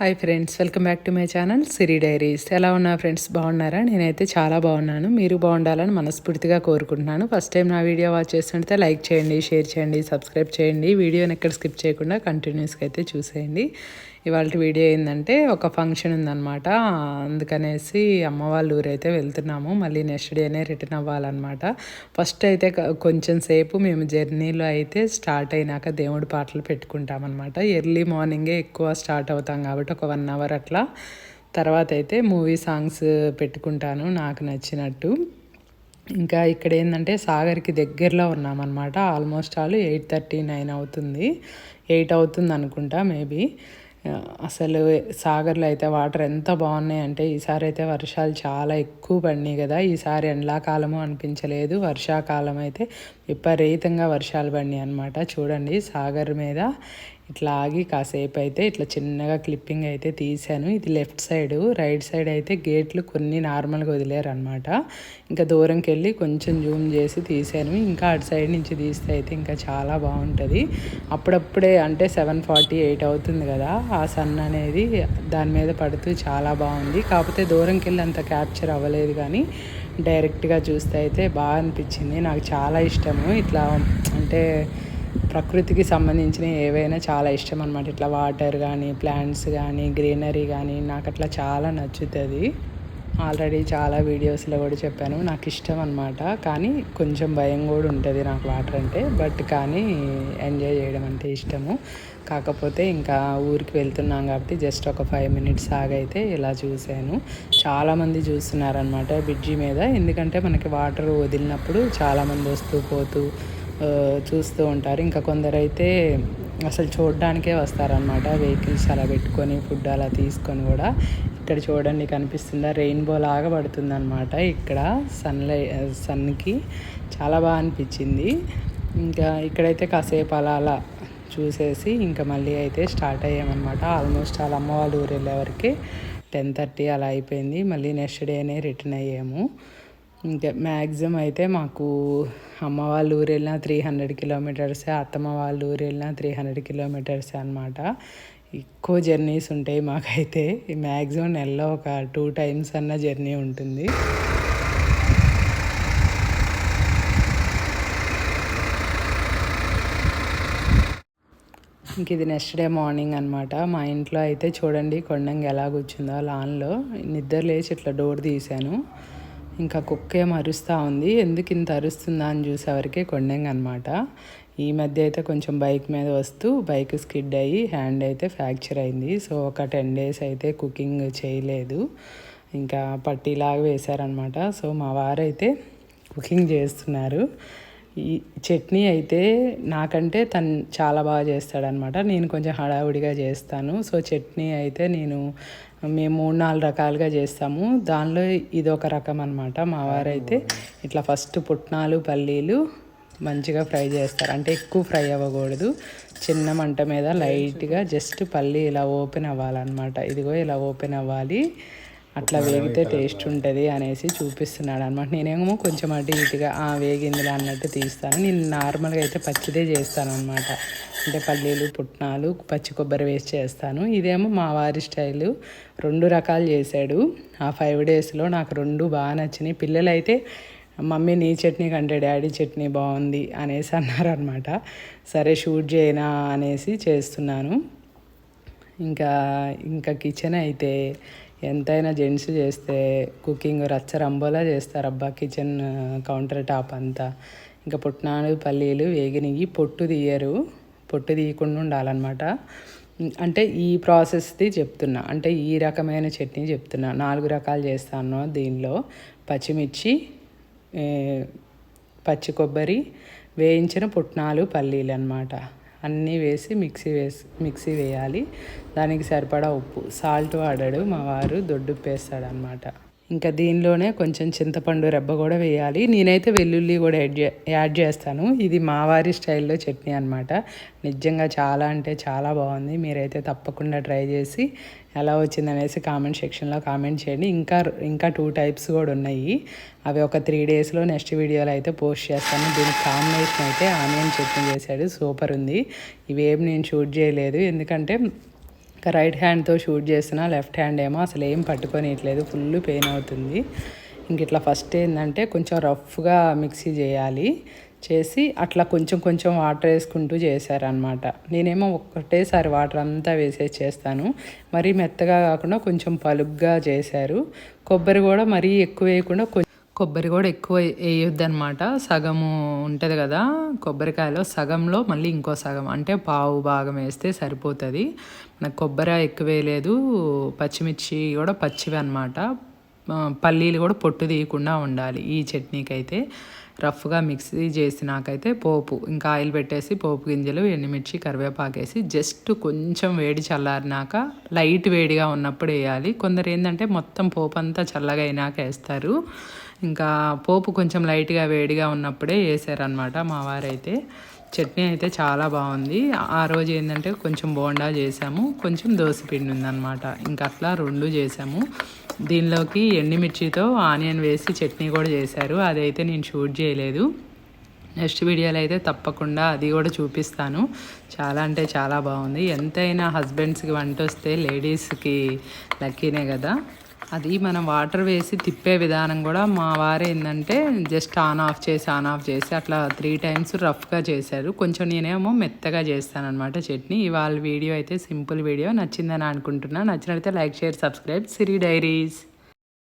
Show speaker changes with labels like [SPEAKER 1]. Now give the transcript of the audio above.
[SPEAKER 1] Hi friends welcome back to my channel Siri diaries ఎలా ఉన్నా friends బాగున్నారా? నేనైతే చాలా బాగున్నాను. మీరు బాగుండాలని మనస్ఫూర్తిగా కోరుకుంటున్నాను. ఫస్ట్ టైం నా వీడియో వాచ్ చేస్తుంటే లైక్ చేయండి షేర్ చేయండి సబ్స్క్రైబ్ చేయండి. వీడియోని ఎక్కడ స్కిప్ చేయకుండా కంటిన్యూస్గా అయితే చూసేయండి. ఇవాళ వీడియో ఏంటంటే ఒక ఫంక్షన్ ఉందన్నమాట. అందుకనేసి అమ్మ వాళ్ళ ఊరైతే వెళ్తున్నాము. మళ్ళీ నెక్స్ట్ డేనే రిటర్న్ అవ్వాలన్నమాట. ఫస్ట్ అయితే కొంచెం సేపు మేము జర్నీలో అయితే స్టార్ట్ అయినాక దేవుడి పాటలు పెట్టుకుంటామన్నమాట. ఎర్లీ మార్నింగే ఎక్కువ స్టార్ట్ అవుతాం కాబట్టి ఒక వన్ అవర్ అట్లా. తర్వాత అయితే మూవీ సాంగ్స్ పెట్టుకుంటాను నాకు నచ్చినట్టు. ఇంకా ఇక్కడ ఏంటంటే సాగర్కి దగ్గరలో ఉన్నామన్నమాట. Almost all eight thirty nine అవుతుంది. ఎయిట్ అవుతుంది అనుకుంటా మేబీ. అసలు సాగర్లో అయితే వాటర్ ఎంత బాగున్నాయి అంటే ఈసారి అయితే వర్షాలు చాలా ఎక్కువ పడినాయి కదా. ఈసారి ఎండాకాలము అనిపించలేదు. వర్షాకాలం అయితే విపరీతంగా వర్షాలు పడినాయి అనమాట చూడండి సాగర్ మీద ఇట్లా ఆగి కాసేపు అయితే ఇట్లా చిన్నగా క్లిప్పింగ్ అయితే తీశాను. ఇది లెఫ్ట్ సైడ్ రైట్ సైడ్ అయితే గేట్లు కొన్ని నార్మల్గా వదిలేరు అనమాట ఇంకా దూరంకి వెళ్ళి కొంచెం జూమ్ చేసి తీశాను. ఇంకా అటు సైడ్ నుంచి తీస్తే అయితే ఇంకా చాలా బాగుంటుంది. అప్పుడప్పుడే అంటే సెవెన్ ఫార్టీ ఎయిట్ అవుతుంది కదా ఆ సన్ అనేది దాని మీద పడుతూ చాలా బాగుంది. కాకపోతే దూరంకి వెళ్ళి అంత క్యాప్చర్ అవ్వలేదు కానీ డైరెక్ట్గా చూస్తే అయితే బాగా అనిపించింది. నాకు చాలా ఇష్టము. ఇట్లా అంటే ప్రకృతికి సంబంధించిన ఏవైనా చాలా ఇష్టం అనమాట ఇట్లా వాటర్ కానీ ప్లాంట్స్ కానీ గ్రీనరీ కానీ నాకు అట్లా చాలా నచ్చుతుంది. ఆల్రెడీ చాలా వీడియోస్లో కూడా చెప్పాను. నాకు ఇష్టం అనమాట కానీ కొంచెం భయం కూడా ఉంటుంది నాకు వాటర్ అంటే. బట్ కానీ ఎంజాయ్ చేయడం అంటే ఇష్టము. కాకపోతే ఇంకా ఊరికి వెళ్తున్నాం కాబట్టి జస్ట్ ఒక ఫైవ్ మినిట్స్ ఆగైతే ఇలా చూశాను. చాలామంది చూస్తున్నారనమాట బ్రిడ్జి మీద. ఎందుకంటే మనకి వాటర్ వదిలినప్పుడు చాలామంది వస్తూ పోతూ చూస్తూ ఉంటారు. ఇంకా కొందరైతే అసలు చూడడానికే వస్తారనమాట వెహికల్స్ అలా పెట్టుకొని ఫుడ్ అలా తీసుకొని కూడా. ఇక్కడ చూడండి కనిపిస్తుందా? రెయిన్బో లాగా పడుతుంది అనమాట ఇక్కడ సన్లై సన్కి. చాలా బాగా అనిపించింది. ఇంకా ఇక్కడైతే కాసేపు అలా అలా చూసేసి ఇంకా మళ్ళీ అయితే స్టార్ట్ అయ్యామన్నమాట. ఆల్మోస్ట్ వాళ్ళ అమ్మ వాళ్ళ ఊరు వెళ్ళేవరకు టెన్ థర్టీ అలా అయిపోయింది. మళ్ళీ నెక్స్ట్ డేనే రిటర్న్ అయ్యాము. ఇంకా మ్యాక్సిమం అయితే మాకు అమ్మ వాళ్ళ ఊరు వెళ్ళినా త్రీ హండ్రెడ్ కిలోమీటర్సే అత్తమ్మ వాళ్ళ ఊరు వెళ్ళినా త్రీ హండ్రెడ్ కిలోమీటర్సే అనమాట ఎక్కువ జర్నీస్ ఉంటాయి మాకైతే. మ్యాక్సిమం నెలలో ఒక టూ టైమ్స్ అన్న జర్నీ ఉంటుంది. ఇంక ఇది నెక్స్ట్ డే మార్నింగ్ అనమాట మా ఇంట్లో అయితే చూడండి కొండంగి ఎలా కూర్చుందో లాన్లో నిద్ర లేచి ఇట్లా డోర్ తీశాను. ఇంకా కుక్కే మరుస్తూ అరుస్తూ ఉంది. ఎందుకు ఇంత అరుస్తుందా అని చూసేవరకే కొండంగి అనమాట ఈ మధ్య అయితే కొంచెం బైక్ మీద వస్తూ బైక్ స్కిడ్ అయ్యి హ్యాండ్ అయితే ఫ్రాక్చర్ అయింది. సో ఒక టెన్ డేస్ అయితే కుకింగ్ చేయలేదు. ఇంకా పట్టీలాగా వేశారనమాట సో మా వారైతే కుకింగ్ చేస్తున్నారు. ఈ చట్నీ అయితే నాకంటే తను చాలా బాగా చేస్తాడనమాట. నేను కొంచెం హడావుడిగా చేస్తాను. సో చట్నీ అయితే నేను మేము మూడు నాలుగు రకాలుగా చేస్తాము. దానిలో ఇది ఒక రకం అనమాట మా వారైతే ఇట్లా ఫస్ట్ పుట్నాలు పల్లీలు మంచిగా ఫ్రై చేస్తారు. అంటే ఎక్కువ ఫ్రై అవ్వకూడదు. చిన్న మంట మీద లైట్గా జస్ట్ పల్లి ఇలా ఓపెన్ అవ్వాలన్నమాట. ఇదిగో ఇలా ఓపెన్ అవ్వాలి. అట్లా వేగితే టేస్ట్ ఉంటుంది అనేసి చూపిస్తున్నాడు అనమాట నేనేమో కొంచెం అటు ఇటుగా ఆ వేగిందిలా అన్నట్టు తీస్తాను. నేను నార్మల్గా అయితే పచ్చిదే చేస్తాను అనమాట అంటే పల్లీలు పుట్నాలు పచ్చి కొబ్బరి వేసి చేస్తాను. ఇదేమో మా వారి స్టైలు. రెండు రకాలు చేశాడు. ఆ ఫైవ్ డేస్లో నాకు రెండు బాగా నచ్చినాయి. పిల్లలు అయితే మమ్మీ నీ చట్నీ కంటే డాడీ చట్నీ బాగుంది అనేసి అన్నారనమాట సరే షూట్ చేయనా? అనేసి చేస్తున్నాను. ఇంకా ఇంకా కిచెన్ అయితే ఎంతైనా జెంట్స్ చేస్తే కుకింగ్ రచ్చరంబోలా చేస్తారు. అబ్బా కిచెన్ కౌంటర్ టాప్ అంతా. ఇంకా పుట్నాలు పల్లీలు వేగినవి పొట్టు తీయరు. పొట్టు తీయకుండా ఉండాలన్నమాట. అంటే ఈ ప్రాసెస్ది చెప్తున్నా. అంటే ఈ రకమైన చట్నీ చెప్తున్నా. నాలుగు రకాలు చేస్తాను దీనిలో. పచ్చిమిర్చి పచ్చి కొబ్బరి వేయించిన పుట్నాలు పల్లీలు అన్నమాట అన్నీ వేసి మిక్సీ వేసి మిక్సీ వేయాలి. దానికి సరిపడా ఉప్పు. సాల్ట్ వాడాడు మా వారు దొడ్డుప్పు వేస్తాడు అనమాట ఇంకా దీనిలోనే కొంచెం చింతపండు రెబ్బ కూడా వేయాలి. నేనైతే వెల్లుల్లి కూడా యాడ్ యాడ్ చేస్తాను. ఇది మావారి స్టైల్లో చట్నీ అనమాట నిజంగా చాలా అంటే చాలా బాగుంది. మీరైతే తప్పకుండా ట్రై చేసి ఎలా వచ్చిందనేసి కామెంట్ సెక్షన్లో కామెంట్ చేయండి. ఇంకా ఇంకా టూ టైప్స్ కూడా ఉన్నాయి. అవి ఒక త్రీ డేస్లో నెక్స్ట్ వీడియోలో అయితే పోస్ట్ చేస్తాను. దీనికి కాంబినేషన్ అయితే ఆనియన్ చట్నీ చేశాడు. సూపర్ ఉంది. ఇవేం నేను షూట్ చేయలేదు. ఎందుకంటే ఇంకా రైట్ హ్యాండ్తో షూట్ చేసిన లెఫ్ట్ హ్యాండ్ ఏమో అసలు ఏం పట్టుకొనియట్లేదు ఫుల్ పెయిన్ అవుతుంది. ఇంక ఇట్లా ఫస్ట్ ఏంటంటే కొంచెం రఫ్గా మిక్సీ చేయాలి. చేసి అట్లా కొంచెం కొంచెం వాటర్ వేసుకుంటూ చేశారనమాట నేనేమో ఒక్కటేసారి వాటర్ అంతా వేసేసి చేస్తాను. మరీ మెత్తగా కాకుండా కొంచెం పలుగ్గా చేశారు. కొబ్బరి కూడా మరీ ఎక్కువ వేయకుండా కొంచెం కొబ్బరి కూడా ఎక్కువ వేయొద్దు అనమాట సగము ఉంటుంది కదా కొబ్బరికాయలో సగంలో మళ్ళీ ఇంకో సగం. అంటే పావు భాగం వేస్తే సరిపోతుంది. నాకు కొబ్బరి ఎక్కువ వేయలేదు. పచ్చిమిర్చి కూడా పచ్చివి అనమాట పల్లీలు కూడా పొట్టు తీయకుండా ఉండాలి ఈ చట్నీకి అయితే రఫ్గా మిక్సీ చేసినాకైతే పోపు ఇంకా ఆయిల్ పెట్టేసి పోపు గింజలు ఎండుమిర్చి కరివేపాకు వేసి జస్ట్ కొంచెం వేడి చల్లారినాక లైట్ వేడిగా ఉన్నప్పుడు వేయాలి. కొందరు ఏంటంటే మొత్తం పోపు అంతా చల్లగా అయినాక వేస్తారు. ఇంకా పోపు కొంచెం లైట్గా వేడిగా ఉన్నప్పుడే వేసారనమాట మా వారైతే. చట్నీ అయితే చాలా బాగుంది. ఆ రోజు ఏంటంటే కొంచెం బోండా చేసాము కొంచెం దోశపిండి ఉందన్నమాట. ఇంకా అట్లా రెండు చేసాము. దీనిలోకి ఎండుమిర్చితో ఆనియన్ వేసి చట్నీ కూడా చేశారు. అదైతే నేను షూట్ చేయలేదు. నెక్స్ట్ వీడియోలో అయితే తప్పకుండా అది కూడా చూపిస్తాను. చాలా అంటే చాలా బాగుంది. ఎంతైనా హస్బెండ్స్కి వంట వస్తే లేడీస్కి లక్కీనే కదా. అది మనం వాటర్ వేసి తిప్పే విధానం కూడా మా వారు ఏంటంటే జస్ట్ ఆన్ ఆఫ్ చేసి ఆన్ ఆఫ్ చేసి అట్లా త్రీ టైమ్స్ రఫ్గా చేశారు. కొంచెం నేనేమో మెత్తగా చేస్తానమాట చట్నీ. ఇవాళ వీడియో అయితే సింపుల్ వీడియో. నచ్చిందని అనుకుంటున్నా. నచ్చినట్లయితే like share subscribe. Siri diaries.